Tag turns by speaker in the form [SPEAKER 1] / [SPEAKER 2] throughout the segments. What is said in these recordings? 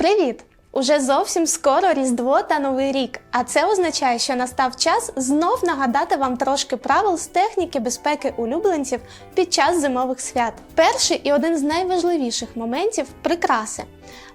[SPEAKER 1] Привіт! Уже зовсім скоро Різдво та Новий рік, а це означає, що настав час знов нагадати вам трошки правил з техніки безпеки улюбленців під час зимових свят. Перший і один з найважливіших моментів прикраси.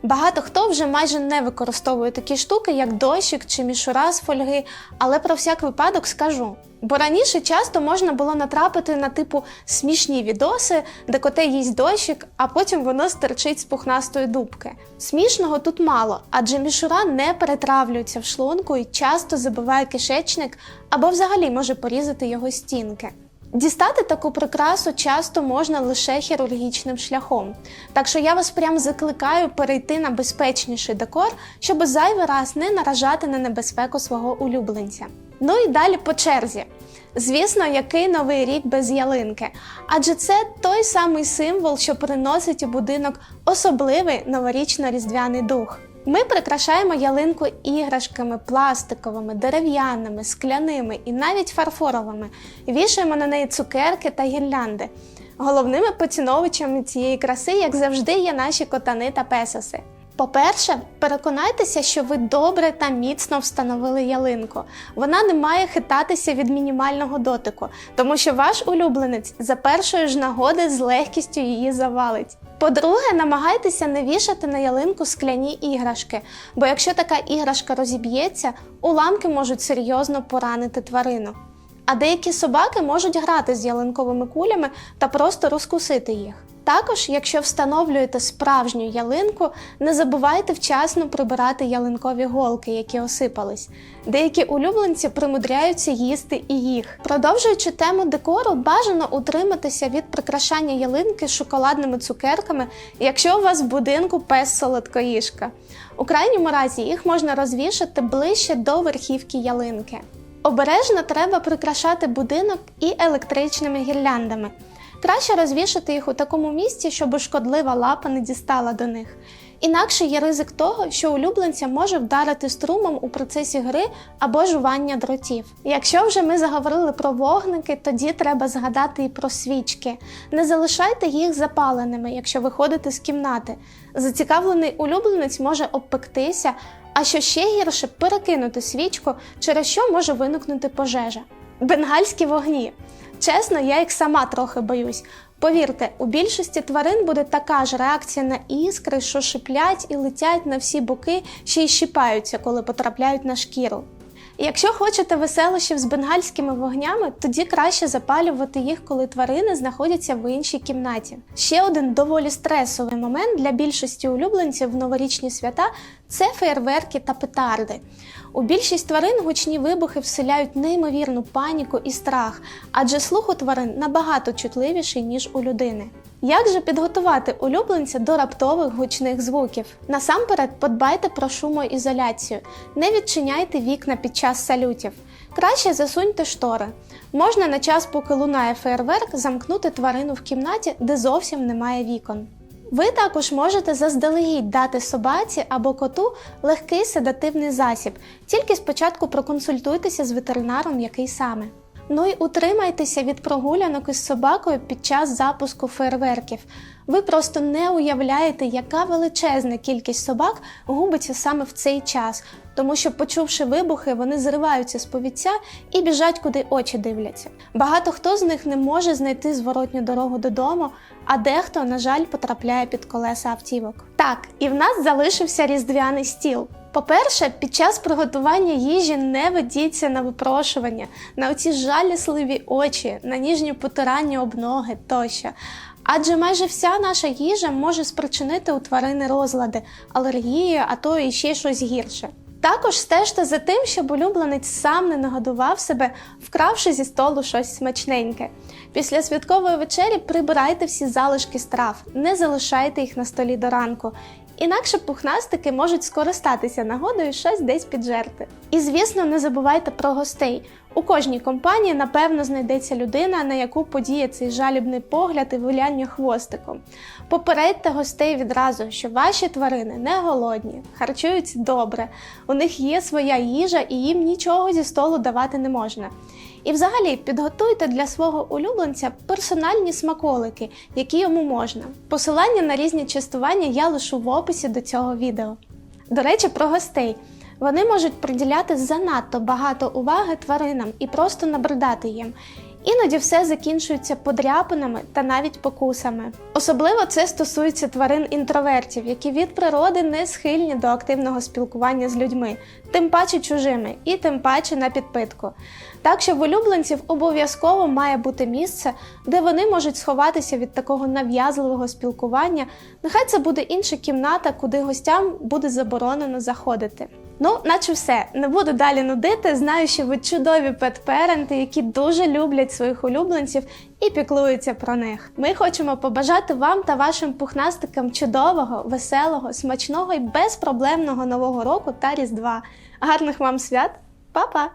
[SPEAKER 1] Багато хто вже майже не використовує такі штуки, як дощик чи мішура з фольги, але про всяк випадок скажу. Бо раніше часто можна було натрапити на типу смішні відоси, де коте їсть дощик, а потім воно стерчить з пухнастої дубки. Смішного тут мало, адже мішура не перетравлюється в шлунку і часто забиває кишечник або взагалі може порізати його стінки. Дістати таку прикрасу часто можна лише хірургічним шляхом. Так що я вас прям закликаю перейти на безпечніший декор, щоб зайвий раз не наражати на небезпеку свого улюбленця. Ну і далі по черзі. Звісно, який новий рік без ялинки, адже це той самий символ, що приносить у будинок особливий новорічно-різдвяний дух. Ми прикрашаємо ялинку іграшками, пластиковими, дерев'яними, скляними і навіть фарфоровими. Вішаємо на неї цукерки та гірлянди. Головними поціновичами цієї краси, як завжди, є наші котани та песоси. По-перше, переконайтеся, що ви добре та міцно встановили ялинку. Вона не має хитатися від мінімального дотику, тому що ваш улюбленець за першої ж нагоди з легкістю її завалить. По-друге, намагайтеся не вішати на ялинку скляні іграшки, бо якщо така іграшка розіб'ється, уламки можуть серйозно поранити тварину. А деякі собаки можуть грати з ялинковими кулями та просто розкусити їх. Також, якщо встановлюєте справжню ялинку, не забувайте вчасно прибирати ялинкові голки, які осипались. Деякі улюбленці примудряються їсти і їх. Продовжуючи тему декору, бажано утриматися від прикрашання ялинки шоколадними цукерками, якщо у вас в будинку пес солодкоїжка. У крайньому разі їх можна розвішати ближче до верхівки ялинки. Обережно треба прикрашати будинок і електричними гірляндами. Краще розвішати їх у такому місці, щоб шкодлива лапа не дістала до них. Інакше є ризик того, що улюбленця може вдарити струмом у процесі гри або жування дротів. Якщо вже ми заговорили про вогники, тоді треба згадати і про свічки. Не залишайте їх запаленими, якщо виходите з кімнати. Зацікавлений улюбленець може обпектися, а що ще гірше перекинути свічку, через що може виникнути пожежа. Бенгальські вогні. Чесно, я їх сама трохи боюсь. Повірте, у більшості тварин буде така ж реакція на іскри, що шиплять і летять на всі боки, ще й щипаються, коли потрапляють на шкіру. Якщо хочете веселощів з бенгальськими вогнями, тоді краще запалювати їх, коли тварини знаходяться в іншій кімнаті. Ще один доволі стресовий момент для більшості улюбленців в новорічні свята це феєрверки та петарди. У більшість тварин гучні вибухи вселяють неймовірну паніку і страх, адже слух у тварин набагато чутливіший, ніж у людини. Як же підготувати улюбленця до раптових гучних звуків? Насамперед подбайте про шумоізоляцію, не відчиняйте вікна під час салютів. Краще засуньте штори. Можна на час, поки лунає фейерверк, замкнути тварину в кімнаті, де зовсім немає вікон. Ви також можете заздалегідь дати собаці або коту легкий седативний засіб, тільки спочатку проконсультуйтеся з ветеринаром, який саме. Ну і утримайтеся від прогулянок із собакою під час запуску фейерверків. Ви просто не уявляєте, яка величезна кількість собак губиться саме в цей час, тому що, почувши вибухи, вони зриваються з повіття і біжать, куди очі дивляться. Багато хто з них не може знайти зворотню дорогу додому, а дехто, на жаль, потрапляє під колеса автівок. Так, і в нас залишився різдвяний стіл. По-перше, під час приготування їжі не ведіться на випрошування, на оці жалісливі очі, на ніжні потирання об ноги тощо. Адже майже вся наша їжа може спричинити у тварини розлади, алергії, а то і ще щось гірше. Також стежте за тим, щоб улюбленець сам не нагодував себе, вкравши зі столу щось смачненьке. Після святкової вечері прибирайте всі залишки страв, не залишайте їх на столі до ранку. Інакше пухнастики можуть скористатися нагодою щось десь піджерти. І звісно, не забувайте про гостей. У кожній компанії, напевно, знайдеться людина, на яку подіє цей жалібний погляд і виляння хвостиком. Попередьте гостей відразу, що ваші тварини не голодні, харчуються добре, у них є своя їжа і їм нічого зі столу давати не можна. І взагалі підготуйте для свого улюбленця персональні смаколики, які йому можна. Посилання на різні частування я лишу в описі до цього відео. До речі, про гостей. Вони можуть приділяти занадто багато уваги тваринам і просто набридати їм. Іноді все закінчується подряпинами та навіть покусами. Особливо це стосується тварин інтровертів, які від природи не схильні до активного спілкування з людьми, тим паче чужими, і тим паче на підпитку. Так що в улюбленців обов'язково має бути місце, де вони можуть сховатися від такого нав'язливого спілкування. Нехай це буде інша кімната, куди гостям буде заборонено заходити. Ну, наче все, не буду далі нудити. Знаю, що ви чудові пет-перенти, які дуже люблять своїх улюбленців і піклуються про них. Ми хочемо побажати вам та вашим пухнастикам чудового, веселого, смачного і безпроблемного нового року та різдва. Гарних вам свят, Па-па!